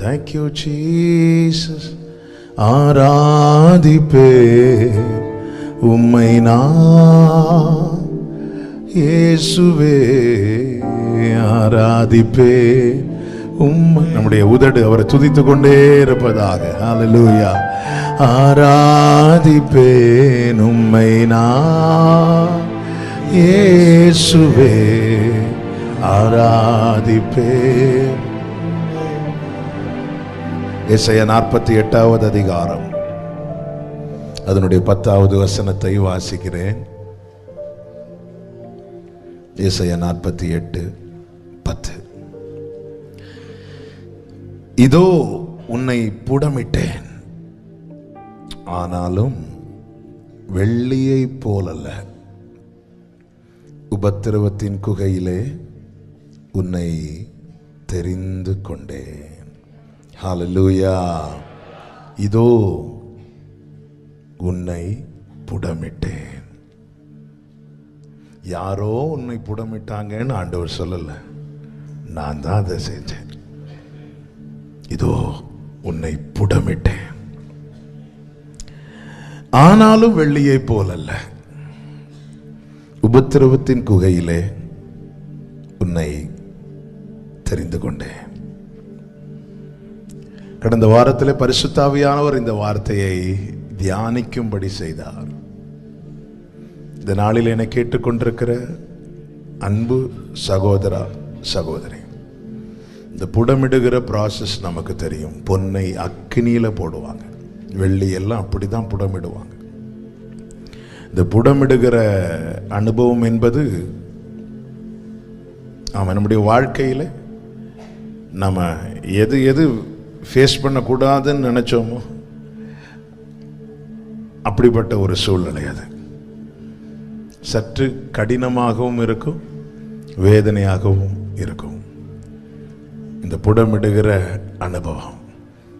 Thank you Jesus ஆராதிப்பே உம்மை நான் இயேசுவே ஆராதிப்பே உம்மை. நம்முடைய உதடு அவரை துதித்து கொண்டே இருப்பதாக. ஹalleluya ஆராதிப்பேன் உம்மை நான் இயேசுவே ஆராதிப்பேன் இசைய நாற்பத்தி எட்டாவது அதிகாரம். அதனுடைய பத்தாவது வசனத்தை வாசிக்கிறேன். இசைய நாற்பத்தி எட்டு பத்து. இதோ உன்னை புடமிட்டேன். ஆனாலும் வெள்ளியை போலல்ல. உபத்திரவத்தின் குகையிலே உன்னை தெரிந்து கொண்டேன். ஹலலூயா இதோ உன்னை புடமிட்டேன். யாரோ உன்னை புடமிட்டாங்கன்னு ஆண்டவர் சொல்லலை. நான் தான் அதை செஞ்சேன். இதோ உன்னை புடமிட்டேன். ஆனாலும் வெள்ளியை போலல்ல. உபத்திரவத்தின் குகையிலே உன்னை தெரிந்து கொண்டேன். கடந்த வாரத்தில் பரிசுத்தாவியானவர் இந்த வார்த்தையை தியானிக்கும்படி செய்தார். இந்த நாளில் என்னை கேட்டுக்கொண்டிருக்கிற அன்பு சகோதரா சகோதரி இந்த புடமிடுகிற ப்ராசஸ் நமக்கு தெரியும். பொன்னை அக்கினியில் போடுவாங்க. வெள்ளி எல்லாம் அப்படிதான் புடமிடுவாங்க. இந்த புடமிடுகிற அனுபவம் என்பது ஆமாம் நம்முடைய வாழ்க்கையில் நம்ம எது எது ஃபேஸ் பண்ணக்கூடாதுன்னு நினச்சோமோ? அப்படிப்பட்ட ஒரு சூழ்நிலை அது. சற்று கடினமாகவும் இருக்கும் வேதனையாகவும் இருக்கும். இந்த புடமிடுகிற அனுபவம்.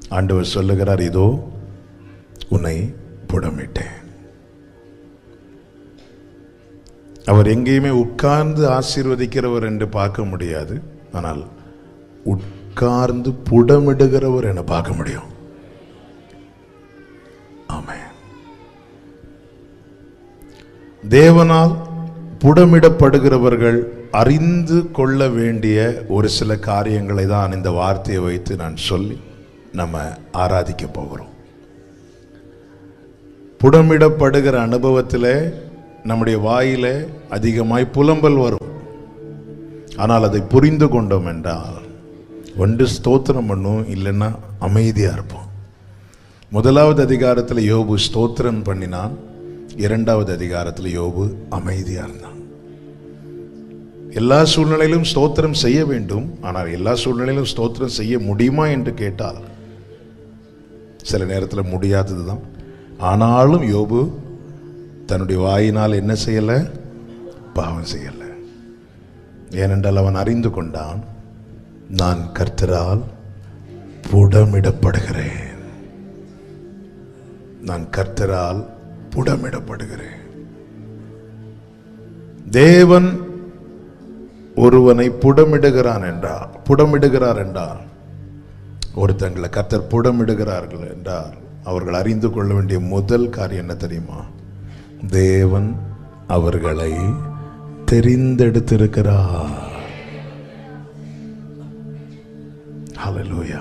ஆண்டவர் சொல்லுகிறார் இதோ உன்னை புடமிட்டேன். அவர் எங்கேயுமே உட்கார்ந்து ஆசீர்வதிக்கிறவர் என்று பார்க்க முடியாது. ஆனால் உட்கார்ந்து புடமிடுகிறவர் என பார்க்க முடியும். தேவனால் புடமிடப்படுகிறவர்கள் அறிந்து கொள்ள வேண்டிய ஒரு சில காரியங்களை தான் இந்த வார்த்தையை வைத்து நான் சொல்லி நம்ம ஆராதிக்க போகிறோம். புடமிடப்படுகிற அனுபவத்தில் நம்முடைய வாயில் அதிகமாய் புலம்பல் வரும். ஆனால் அதை புரிந்து கொண்டோம் என்றால் ஒன்று ஸ்தோத்திரம் பண்ணும் இல்லைன்னா அமைதியாக இருப்போம். முதலாவது அதிகாரத்தில் யோபு ஸ்தோத்திரம் பண்ணினான் இரண்டாவது அதிகாரத்தில் யோபு அமைதியாக இருந்தான். எல்லா சூழ்நிலையிலும் ஸ்தோத்திரம் செய்ய வேண்டும் ஆனால் எல்லா சூழ்நிலையிலும் ஸ்தோத்திரம் செய்ய முடியுமா என்று கேட்டால் சில நேரத்தில் முடியாதது தான். ஆனாலும் யோபு தன்னுடைய வாயினால் என்ன செய்யலை? பாவம் செய்யலை. ஏனென்றால் அவன் அறிந்து கொண்டான் நான் கர்த்தரால் புடமிடப்படுகிறேன். நான் கர்த்தரால் புடமிடப்படுகிறேன். தேவன் ஒருவனை புடமிடுகிறான் என்றார். புடமிடுகிறார் என்றார். ஒருத்தங்களை கர்த்தர் புடமிடுகிறார்கள் என்றார். அவர்கள் அறிந்து கொள்ள வேண்டிய முதல் காரியம் என்ன தெரியுமா? தேவன் அவர்களை தெரிந்தெடுத்திருக்கிறார். ஹலலூயா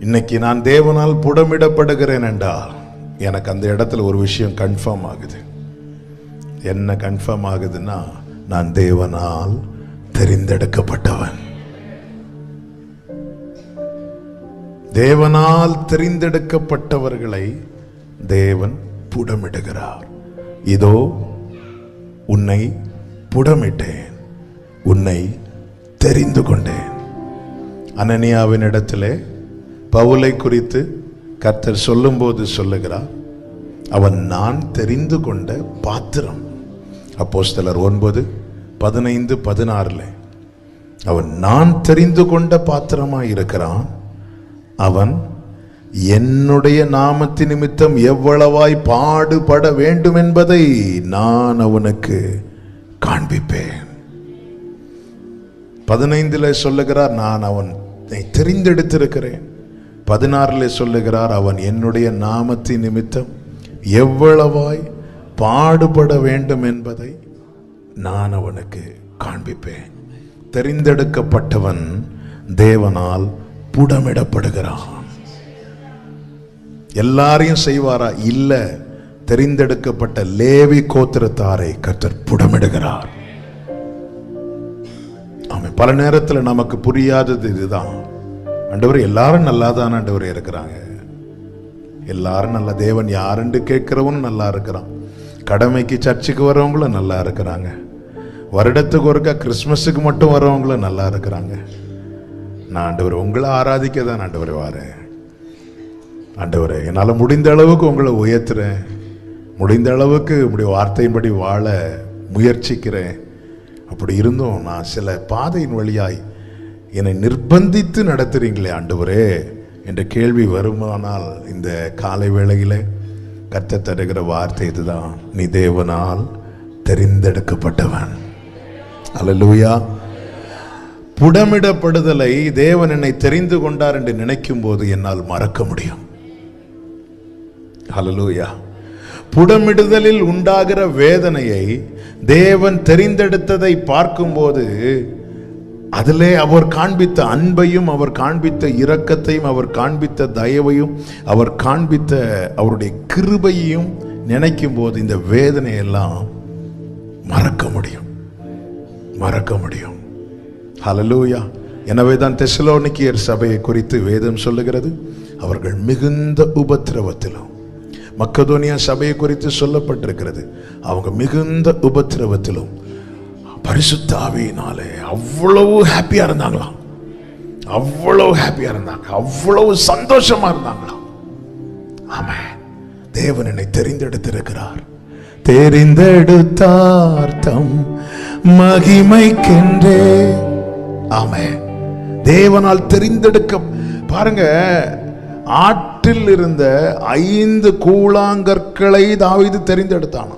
இன்னைக்கு நான் தேவனால் புடமிடப்படுகிறேன் என்றால் எனக்கு அந்த இடத்துல ஒரு விஷயம் கன்ஃபார்ம் ஆகுது. என்ன கன்ஃபார்ம் ஆகுதுன்னா நான் தேவனால் தெரிந்தெடுக்கப்பட்டவன். தேவனால் தெரிந்தெடுக்கப்பட்டவர்களை தேவன் புடமிடுகிறார். இதோ உன்னை புடமிட்டேன். உன்னை தெரிந்து கொண்டேன். அனனியாவின் இடத்திலே பவுலை குறித்து கர்த்தர் சொல்லும்போது சொல்லுகிறார் அவன் நான் தெரிந்து கொண்ட பாத்திரம். அப்போஸ்தலர் ஒன்பது பதினைந்து பதினாறுல அவன் நான் தெரிந்து கொண்ட பாத்திரமாக இருக்கிறான். அவன் என்னுடைய நாமத்து நிமித்தம் எவ்வளவாய் பாடுபட வேண்டும் என்பதை நான் அவனுக்கு காண்பிப்பேன். பதினைந்தில் சொல்லுகிறார் நான் அவன் தெரிந்தெடுத்திருக்கிறேன். பதினாறில் சொல்லுகிறார் அவன் என்னுடைய நாமத்தின் நிமித்தம் எவ்வளவாய் பாடுபட வேண்டும் என்பதை நான் அவனுக்கு காண்பிப்பேன். தெரிந்தெடுக்கப்பட்டவன் தேவனால் புடமிடப்படுகிறான். எல்லாரையும் செய்வாரா? இல்லை. தெரிந்தெடுக்கப்பட்ட லேவி கோத்திரத்தாரை கற்றர் புடமிடுகிறார். ஆமா பல நேரத்தில் நமக்கு புரியாதது இதுதான். ஆண்டவர் எல்லாரும் நல்லா தான் ஆண்டவர் இருக்கிறாங்க. எல்லாரும் நல்ல தேவன் யாருன்னு கேட்குறவனும் நல்லா இருக்கிறான். கடமைக்கு சர்ச்சுக்கு வரவங்களும் நல்லா இருக்கிறாங்க. வருடத்துக்கு ஒருக்கா கிறிஸ்மஸுக்கு மட்டும் வரவங்களும் நல்லா இருக்கிறாங்க. நான் ஆண்டவர் உங்களை ஆராதிக்க தான் ஆண்டவர் வாரேன். ஆண்டவரே என்னால் முடிந்த அளவுக்கு உங்களை உயர்த்துறேன். முடிந்த அளவுக்கு இப்படி வார்த்தையின்படி வாழ முயற்சிக்கிறேன். அப்படி இருந்தும் நான் சில பாதையின் வழியாய் என்னை நிர்பந்தித்து நடத்துகிறீங்களே ஆண்டவரே என்ற கேள்வி வருமானால் இந்த காலை வேளையிலே கத்த தருகிற வார்த்தை இதுதான். நீ தேவனால் தெரிந்தெடுக்கப்பட்டவன். அலலூயா புடமிடப்படுதலை தேவன் என்னை தெரிந்து கொண்டார் என்று நினைக்கும் போது என்னால் மறக்க முடியும். அலலூயா புடமிடுதலில் உண்டாகிற வேதனையை தேவன் தெரிந்தெடுத்ததை பார்க்கும்போது அதிலே அவர் காண்பித்த அன்பையும் அவர் காண்பித்த இரக்கத்தையும் அவர் காண்பித்த தயவையும் அவர் காண்பித்த அவருடைய கிருபையையும் நினைக்கும் போது இந்த வேதனையெல்லாம் மறக்க முடியும். மறக்க முடியும். ஹலலூயா எனவே தான் தெசலோனிக்கியர் சபையை குறித்து வேதம் சொல்லுகிறது. அவர்கள் மிகுந்த உபத்திரவத்திலும் மக்கதோனியா சபையை குறித்து சொல்லப்பட்டிருக்கிறது. அவங்க மிகுந்த உபத்திரவத்திலும் பரிசுத்தாவியினாலே அவ்வளவு ஹாப்பியா இருந்தாங்களாம். அவ்வளவு ஹாப்பியா இருந்தாங்க. அவ்வளவு சந்தோஷமா இருந்தாங்களாம். ஆமாம் தேவன் என்னை தெரிந்தெடுத்திருக்கிறார். தெரிந்தெடுத்தார் தம் மகிமைக்கென்றே. ஆமே தேவனால் தெரிந்தெடுக்க பாருங்க ஆட் ஆற்றில் இருந்த ஐந்து கூழாங்கற்களை தாவீது தெரிந்தெடுத்தான்?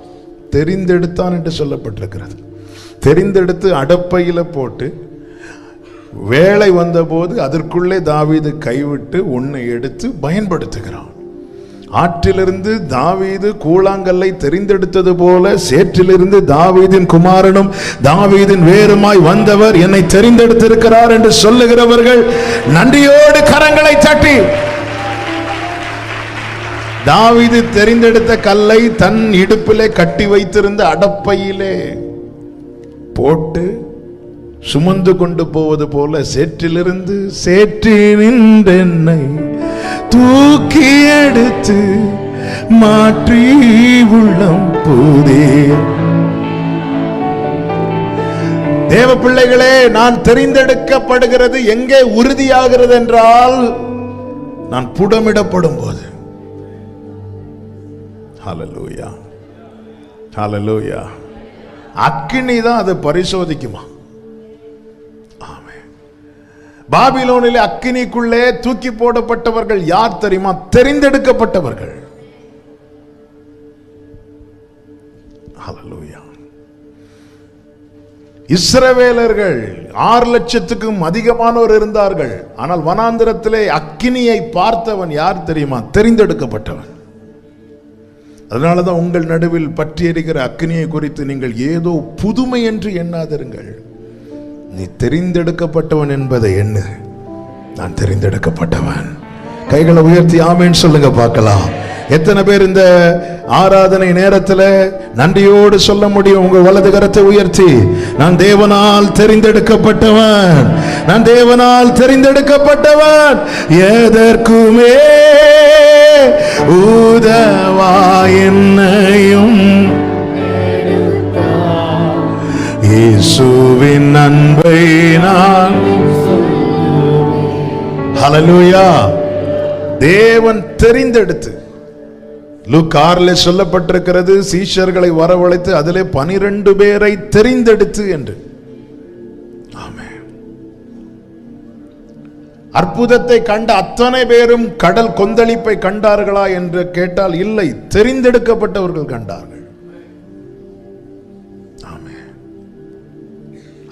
தெரிந்தெடுத்தான் என்று சொல்லப்பட்டிருக்கிறது. தெரிந்தெடுத்து அடப்பையில் போட்டு வேலை வந்தபோது அதற்குள்ளே தாவீது கைவிட்டு ஒன்னை எடுத்து பயன்படுத்துகிறான். ஆற்றிலிருந்து தாவீது கூழாங்கல்லை தெரிந்தெடுத்தது போல சேற்றிலிருந்து தாவீதின் குமாரனும் தாவீதின் வேறுமாய் வந்தவர் என்னை தெரிந்தெடுத்திருக்கிறார் என்று சொல்லுகிறவர்கள் நன்றியோடு கரங்களை தட்டி தாவிது தெரிந்தெடுத்த கல்லை தன் இடுப்பிலே கட்டி வைத்திருந்த அடப்பையிலே போட்டு சுமந்து கொண்டு போவது போல சேற்றிலிருந்து சேற்றினின்றென்னை தூக்கி எடுத்து மாற்றி உள்ளம் போதே தேவ பிள்ளைகளே நான் தெரிந்தெடுக்கப்படுகிறது எங்கே உறுதியாகிறது என்றால் நான் புடமிடப்படும் போது ஹலலூயா ஹலலூயா அக்கினி தான் அதை பரிசோதிக்குமா? ஆமென். அக்கினிக்குள்ளே தூக்கி போடப்பட்டவர்கள் யார் தெரியுமா? தெரிந்தெடுக்கப்பட்டவர்கள். ஹalleluya இஸ்ரவேலர்கள் ஆறு லட்சத்துக்கும் அதிகமானோர் இருந்தார்கள். ஆனால் வனாந்திரத்திலே அக்கினியை பார்த்தவன் யார் தெரியுமா? தெரிந்தெடுக்கப்பட்டவன். அதனால தான் உங்கள் நடுவில் பற்றி அக்னியை குறித்து நீங்கள் ஏதோ புதுமை என்று எண்ணாதிருங்கள். நீ தெரிந்தெடுக்கப்பட்டவன் என்பதை எண்ணு. நான் தெரிந்தெடுக்கப்பட்டவன். கைகளை உயர்த்தி ஆமேன்னு சொல்லுங்க பார்க்கலாம். எத்தனை பேர் இந்த ஆராதனை நேரத்தில் நன்றியோடு சொல்ல முடியும்? உங்கள் வலது கரத்தை உயர்த்தி. நான் தேவனால் தெரிந்தெடுக்கப்பட்டவன். நான் தேவனால் தெரிந்தெடுக்கப்பட்டவன். எதற்குமே உதவா என்னையும் இயேசுவின் அன்பை நான் ஹalleluya தேவன் தெரிந்தெடுத்து லுக் ஆறில் சொல்லப்பட்டிருக்கிறது சீஷர்களை வரவழைத்து அதிலே பனிரெண்டு பேரை தெரிந்தெடுத்து என்று. அற்புதத்தை கண்ட அத்தனை பேரும் கடல் கொந்தளிப்பை கண்டார்களா என்று கேட்டால் இல்லை தெரிந்தெடுக்கப்பட்டவர்கள் கண்டார்கள்.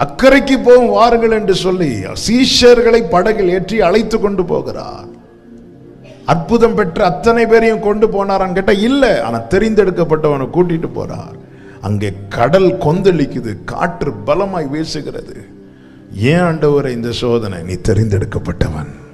அக்கறைக்கு போகும் வாருங்கள் என்று சொல்லி சீஷர்களை படகில் ஏற்றி அழைத்து கொண்டு போகிறார். அற்புதம் பெற்ற அத்தனை பேரையும் கொண்டு போனாரான்னு கேட்டா இல்லை ஆனா தெரிந்தெடுக்கப்பட்டவனை கூட்டிட்டு போறார். அங்கே கடல் கொந்தளிக்குது காற்று பலமாய் வீசுகிறது. ஏன் ஆண்டவரை இந்த சோதனை? நீ தெரிந்தெடுக்கப்பட்டவன்.